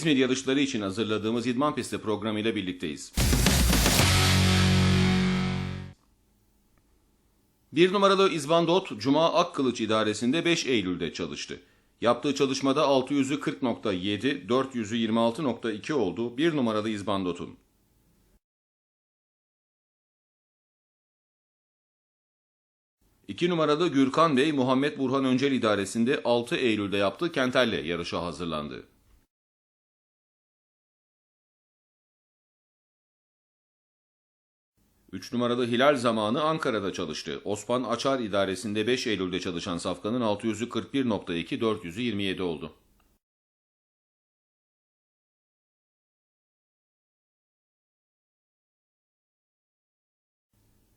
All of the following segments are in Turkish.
İzmir yarışları için hazırladığımız İdman Pisti programıyla birlikteyiz. Bir numaralı İzbandot, Cuma Akkılıç idaresinde 5 Eylül'de çalıştı. Yaptığı çalışmada 600'ü 40.7, 400'ü 26.2 oldu. Bir numaralı İzbandot'un. İki numaralı Gürkan Bey, Muhammed Burhan Öncel idaresinde 6 Eylül'de yaptığı Kentel'le yarışa hazırlandı. 3 numaralı Hilal zamanı Ankara'da çalıştı. Osman Açar idaresinde 5 Eylül'de çalışan Safkan'ın 600'ü 41.2, 400'ü 27 oldu.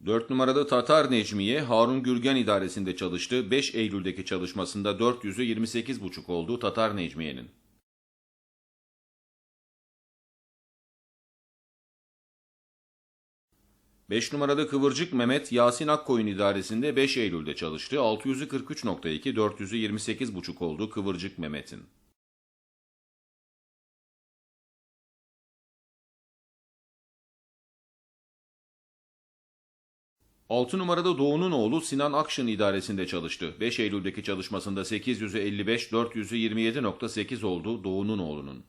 Dört numaralı Tatar Necmiye Harun Gürgen idaresinde çalıştı. 5 Eylül'deki çalışmasında 400'ü 28.5 oldu Tatar Necmiye'nin. 5 numaralı Kıvırcık Mehmet Yasin Akkoyun idaresinde 5 Eylül'de çalıştı. 600'ü 43.2, 400'ü 28.5 oldu Kıvırcık Mehmet'in. Altı numarada Doğu'nun oğlu Sinan Akşın idaresinde çalıştı. 5 Eylül'deki çalışmasında 800'ü 55, 400'ü 27.8 oldu Doğu'nun oğlunun.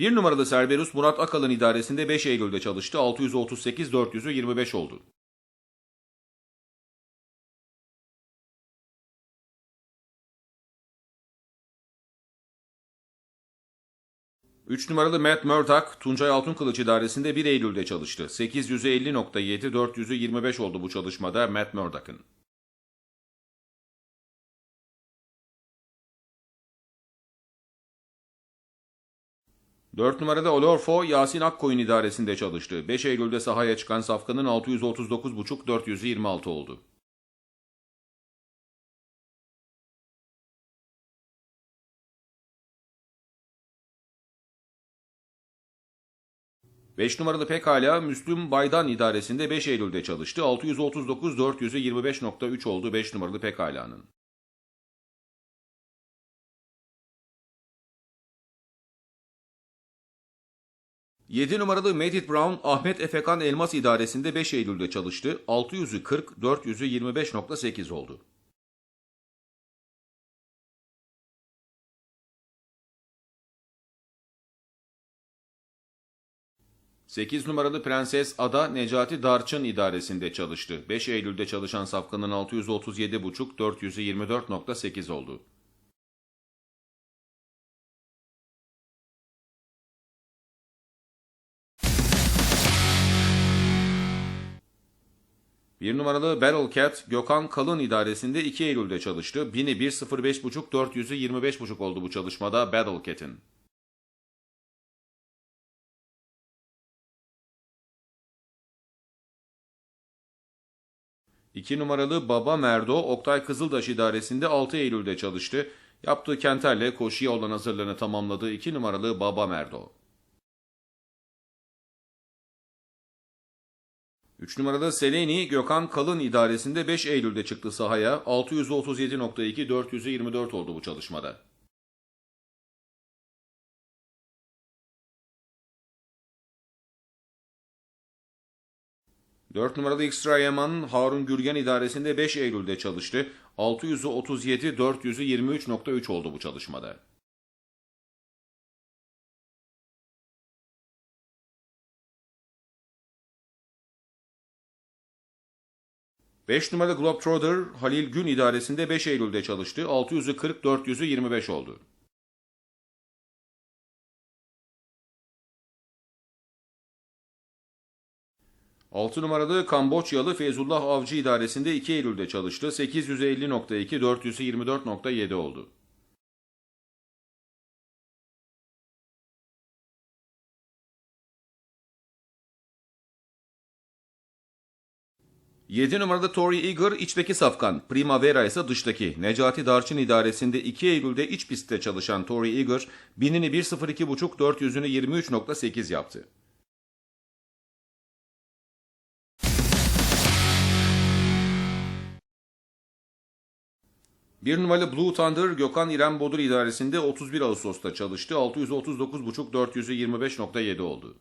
Bir numaralı Cerberus Murat Akalın idaresinde 5 Eylül'de çalıştı. 638, 400'ü 25 oldu. Üç numaralı Matt Murdock, Tuncay Altınkılıç idaresinde 1 Eylül'de çalıştı. 850.7, 400'ü 25 oldu bu çalışmada Matt Murdock'ın. 4 numarada Olorfo Yasin Akkoyun idaresinde çalıştı. 5 Eylül'de sahaya çıkan Safkan'ın 639.5 426 oldu. Beş numaralı pekala Müslüm Baydan idaresinde 5 Eylül'de çalıştı. 639 400'ü 25.3 oldu 5 numaralı pekala'nın. 7 numaralı Medit Brown Ahmet Efekan Elmas idaresinde 5 Eylül'de çalıştı. 600'ü 40, 400'ü 25.8 oldu. Sekiz numaralı Prenses Ada Necati Darçın idaresinde çalıştı. 5 Eylül'de çalışan safkanın 637,5, 400'ü 24.8 oldu. 1 numaralı Battle Cat Gökhan Kalın idaresinde 2 Eylül'de çalıştı. 1000'i 1.05.5 400'ü 25.5 oldu bu çalışmada Battle Cat'in. İki numaralı Baba Merdo Oktay Kızıldaş idaresinde 6 Eylül'de çalıştı. Yaptığı kenterle koşuya olan hazırlığını tamamladığı 2 numaralı Baba Merdo. 3 numarada Seleni Gökhan Kalın idaresinde 5 Eylül'de çıktı sahaya. 637.2 424 oldu bu çalışmada. Dört numaralı Extra Yaman Harun Gürgen idaresinde 5 Eylül'de çalıştı. 637 400'ü 23.3 oldu bu çalışmada. 5 numaralı Globetrotter Halil Gün idaresinde 5 Eylül'de çalıştı. 600'ü 40, 400'ü 25 oldu. Altı numaralı Kamboçyalı Feyzullah Avcı idaresinde 2 Eylül'de çalıştı. 850.2, 400'ü 24.7 oldu. 7 numarada Tori Eager iç beki safkan, Primavera ise dıştaki. Necati Darçın idaresinde 2 Eylül'de iç pistte çalışan Tori Eager, binini 1.02.5 400'ünü 23.8 yaptı. Bir numaralı Blue Thunder Gökhan İrem Bodur idaresinde 31 Ağustos'ta çalıştı. 639.5 425.7 oldu.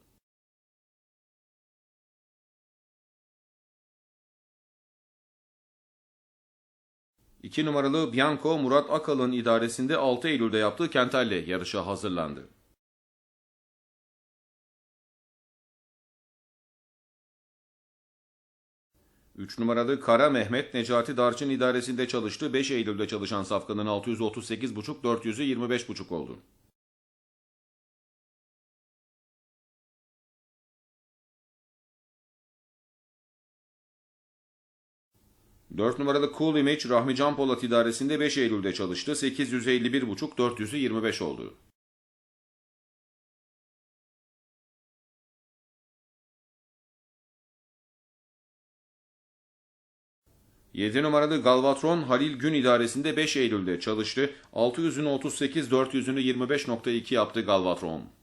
2 numaralı Bianco Murat Akalın idaresinde 6 Eylül'de yaptığı Kentel'le yarışa hazırlandı. Üç numaralı Kara Mehmet Necati Darçın idaresinde çalıştı. 5 Eylül'de çalışan safkanın 638.5 400'ü 25.5 oldu. 4 numaralı Cool Image Rahmi Can Polat idaresinde 5 Eylül'de çalıştı. 851.5 400'ü 25 oldu. Yedi numaralı Galvatron Halil Gün idaresinde 5 Eylül'de çalıştı. 600'ünü 38, 400'ünü 25.2 yaptı Galvatron.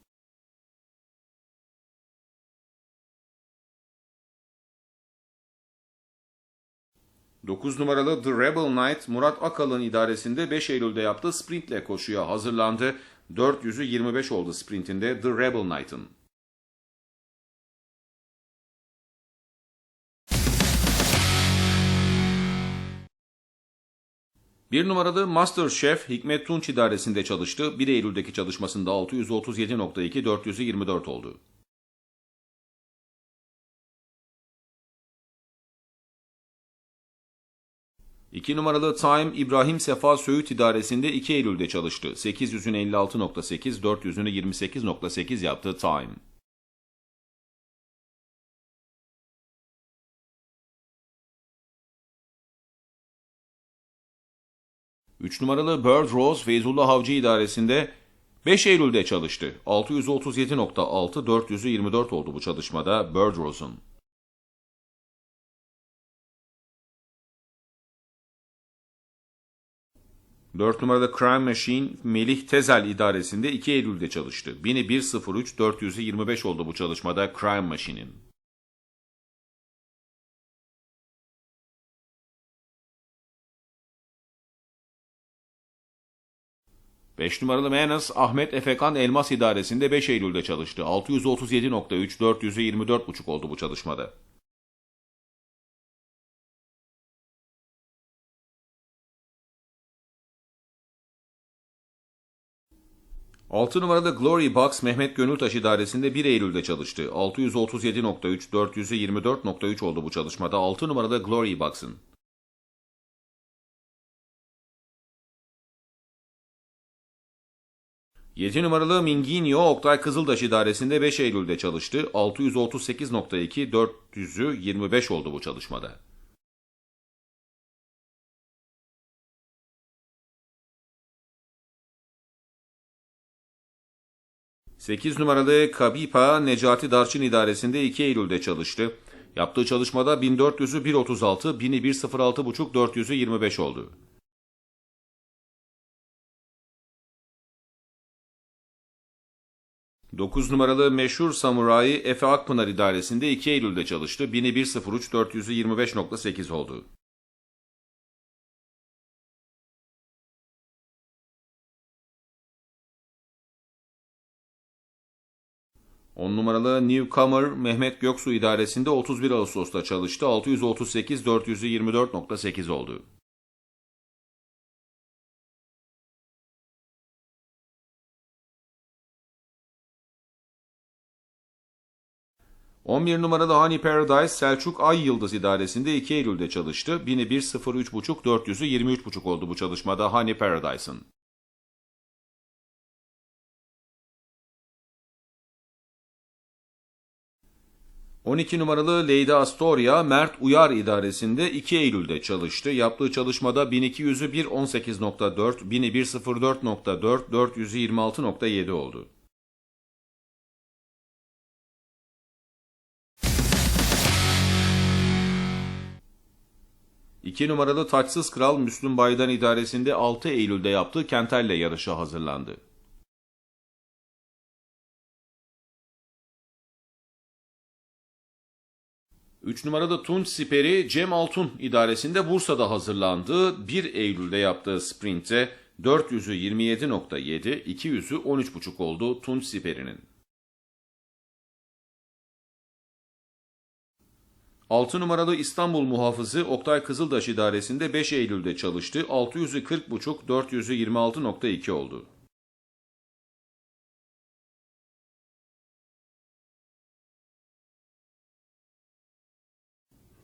9 numaralı The Rebel Knight Murat Akalın idaresinde 5 Eylül'de yaptığı sprintle koşuya hazırlandı. 400'ü 25 oldu sprintinde The Rebel Knight'ın. Bir numaralı Master Chef Hikmet Tunç idaresinde çalıştı. 1 Eylül'deki çalışmasında 637.2 400'ü 24 oldu. 2 numaralı Time İbrahim Sefa Söğüt idaresinde 2 Eylül'de çalıştı. 800'ün 56.8, 400'ünü 28.8 yaptı Time. Üç numaralı Bird Rose Feyzullah Avcı idaresinde 5 Eylül'de çalıştı. 637.6, 400'ü 24 oldu bu çalışmada Bird Rose'un. 4 numarada Crime Machine Melih Tezel idaresinde 2 Eylül'de çalıştı. 1000'i 103 400'ü 25 oldu bu çalışmada Crime Machine'in. Beş numaralı Menas Ahmet Efekan Elmas idaresinde 5 Eylül'de çalıştı. 637.3 400'ü 24.5 oldu bu çalışmada. 6 numarada Glory Box Mehmet Gönültaş idaresinde 1 Eylül'de çalıştı. 637.3, 400'ü 24.3 oldu bu çalışmada 6 numarada Glory Box'ın. Yedi numaralı Minginio Oktay Kızıldaş idaresinde 5 Eylül'de çalıştı. 638.2, 400'ü 25 oldu bu çalışmada. 8 numaralı Kabipa Necati Darçın idaresinde 2 Eylül'de çalıştı. Yaptığı çalışmada 1400'ü 1.36, 1000'i 1.06.5, 400'ü 25 oldu. Dokuz numaralı meşhur samurayı Efe Akpınar idaresinde 2 Eylül'de çalıştı. 1000'i 1.03, 400'ü 25.8 oldu. 10 numaralı Newcomer Mehmet Göksu idaresinde 31 Ağustos'ta çalıştı. 638 424.8 oldu. ...11 numaralı Honey Paradise Selçuk Ay Yıldız idaresinde 2 Eylül'de çalıştı. 1000'i 1.03.5 400'ü 23.5 oldu bu çalışmada Honey Paradise'ın. 12 numaralı Leyda Astoria Mert Uyar idaresinde 2 Eylül'de çalıştı. Yaptığı çalışmada 1200'ü 1.18.4, 1000'i 1.04.4, 400'ü 26.7 oldu. İki numaralı Taçsız Kral Müslüm Baydan idaresinde 6 Eylül'de yaptığı Kentel'le yarışa hazırlandı. 3 numarada Tunç Siperi Cem Altun idaresinde Bursa'da hazırlandı. 1 Eylül'de yaptığı sprintte 400'ü 27.7, 200'ü 13.5 oldu Tunç Siperi'nin. 6 numaralı İstanbul muhafızı Oktay Kızıldaş idaresinde 5 Eylül'de çalıştı. 600'ü 40.5, 400'ü 26.2 oldu.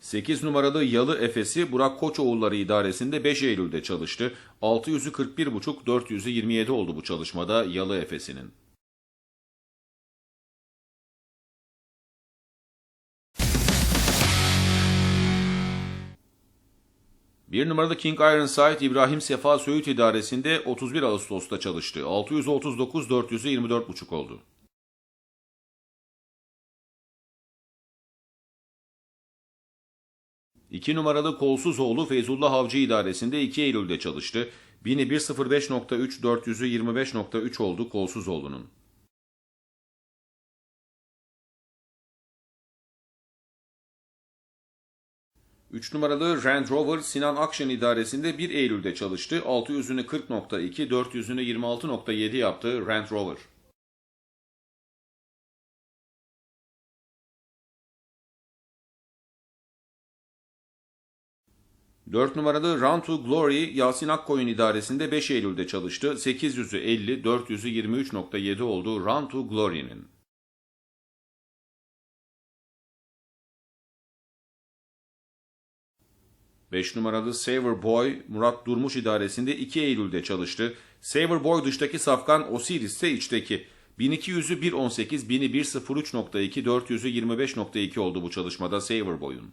Sekiz numaralı Yalı Efes'i Burak Koçoğulları idaresinde 5 Eylül'de çalıştı. 600'ü 41.5, 400'ü 27 oldu bu çalışmada Yalı Efes'inin. Bir numarada King Ironside İbrahim Sefa Söğüt idaresinde 31 Ağustos'ta çalıştı. 639 400'ü 24,5 oldu. İki numaralı Kolsuzoğlu Feyzullah Avcı idaresinde 2 Eylül'de çalıştı. 1000'i 105.3 400'ü 25.3 oldu Kolsuzoğlu'nun. 3 numaralı Range Rover Sinan Akşen idaresinde 1 Eylül'de çalıştı. 600'ünü 40.2, 400'ünü 26.7 yaptı Range Rover. Dört numaralı Run to Glory Yasin Akkoyun idaresinde 5 Eylül'de çalıştı. 800'ü 50, 400'ü 23.7 oldu Run to Glory'nin. 5 numaralı Saver Boy Murat Durmuş idaresinde 2 Eylül'de çalıştı. Saver Boy dıştaki safkan Osiris ise içteki. 1200'ü 1.18, 1000'i 1.03.2, 400'ü 25.2 oldu bu çalışmada Saver Boy'un.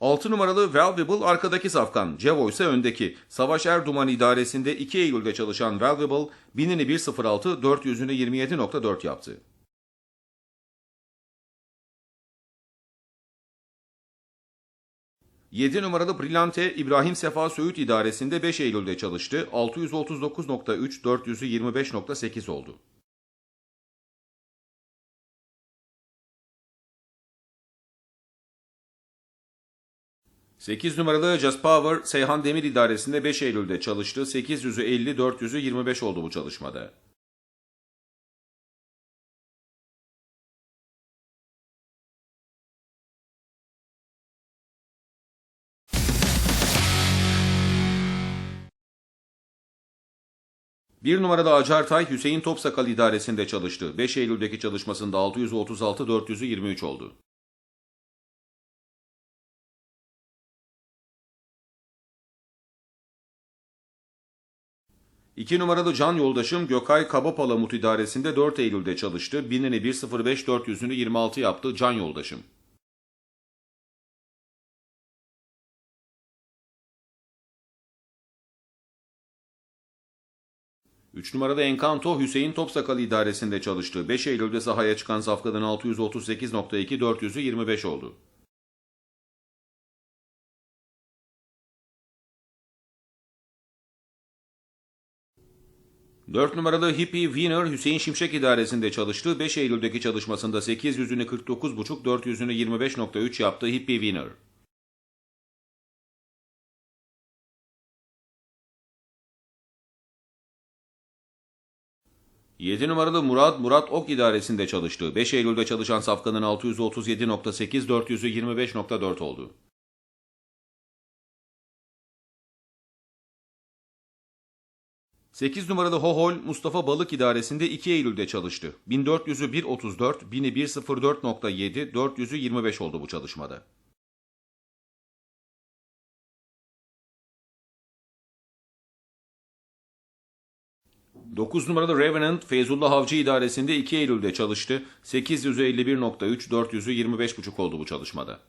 6 numaralı Valuable arkadaki safkan, Cevo ise öndeki. Savaş Erduman idaresinde 2 Eylül'de çalışan Valuable 1000'ini 1.06, 400'ünü 27.4 yaptı. 7 numaralı Brillante İbrahim Sefa Söğüt idaresinde 5 Eylül'de çalıştı. 639.3, 400'ü 25.8 oldu. Sekiz numaralı Just Power Seyhan Demir idaresinde 5 Eylül'de çalıştı. 800'ü 50, 400'ü 25 oldu bu çalışmada. 1 numarada Acartay Hüseyin Topsakal idaresinde çalıştı. 5 Eylül'deki çalışmasında 636 400'ü 23 oldu. İki numaralı can yoldaşım Gökay Kabapalamut idaresinde 4 Eylül'de çalıştı. Binini 105 400'ünü 26 yaptı can yoldaşım. 3 numarada Encanto Hüseyin Topsakal idaresinde çalıştı. 5 Eylül'de sahaya çıkan safkadan 638.2 400'ü 25 oldu. Dört numaralı Hippie Wiener Hüseyin Şimşek idaresinde çalıştı. 5 Eylül'deki çalışmasında 800'ünü 49.5, 400'ünü 25.3 yaptı Hippie Wiener. 7 numaralı Murat, Murat Ok idaresinde çalıştı. 5 Eylül'de çalışan safkanın 637.8, 400'ü 25.4 oldu. Sekiz numaralı Hohol Mustafa Balık idaresinde 2 Eylül'de çalıştı. 1400'ü 1.34, 1000'i 1.04.7, 400'ü 25 oldu bu çalışmada. 9 numaralı Revenant Feyzullah Avcı idaresinde 2 Eylül'de çalıştı. 851.3, 400'ü 25.5 oldu bu çalışmada.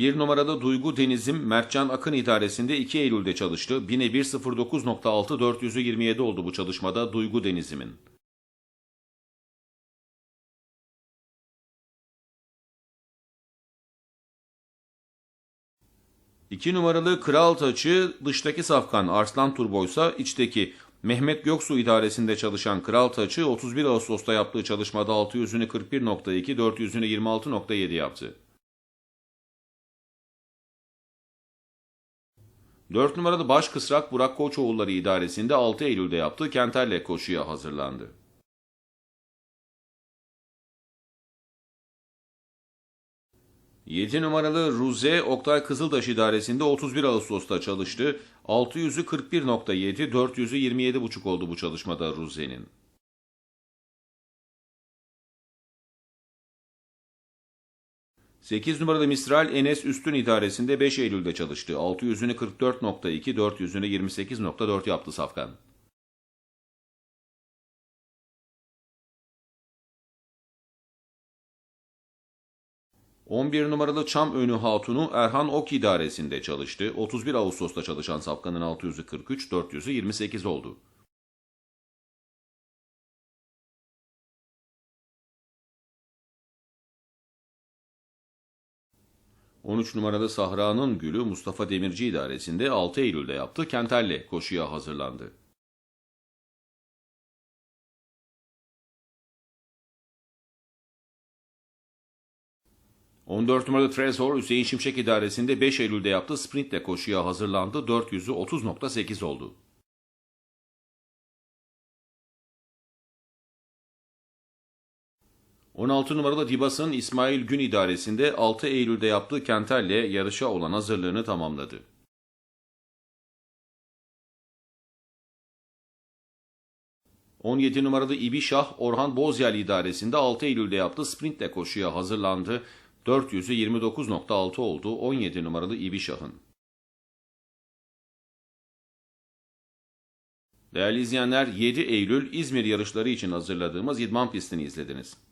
Bir numarada Duygu Denizim Mertcan Akın idaresinde 2 Eylül'de çalıştı. 1000'e 109.6 400'ü 27 oldu bu çalışmada Duygu Denizim'in. 2 numaralı Kral Taçı dıştaki safkan Arslan Turboysa içteki Mehmet Göksu idaresinde çalışan Kral Taçı 31 Ağustos'ta yaptığı çalışmada 600'ünü 41.2, 400'ünü 26.7 yaptı. 4 numaralı baş kısrak Burak Koçoğulları idaresinde 6 Eylül'de yaptığı Kenterle koşuya hazırlandı. 7 numaralı Ruze Oktay Kızıldaş idaresinde 31 Ağustos'ta çalıştı. 600'ü 41.7, 400'ü 27.5 oldu bu çalışmada Ruze'nin. Sekiz numaralı Mistral Enes Üstün idaresinde 5 Eylül'de çalıştı. 600'ünü 44.2, 400'ünü 28.4 yaptı Safkan. 11 numaralı Çam Önü Hatunu Erhan Ok idaresinde çalıştı. 31 Ağustos'ta çalışan Safkan'ın 600'ü 43, 400'ü 28 oldu. ...13 numaralı Sahra'nın Gülü Mustafa Demirci idaresinde 6 Eylül'de yaptı. Kenterle koşuya hazırlandı. 14 numaralı Trezor Hüseyin Şimşek idaresinde 5 Eylül'de yaptığı sprintle koşuya hazırlandı. 400'ü 30.8 oldu. ...16 numaralı Dibas'ın İsmail Gün idaresinde 6 Eylül'de yaptığı Kenter'le yarışa olan hazırlığını tamamladı. 17 numaralı İbişah Orhan Bozyal idaresinde 6 Eylül'de yaptığı sprintle koşuya hazırlandı. 400'ü 29.6 oldu 17 numaralı İbişah'ın. Değerli izleyenler 7 Eylül İzmir yarışları için hazırladığımız idman pistini izlediniz.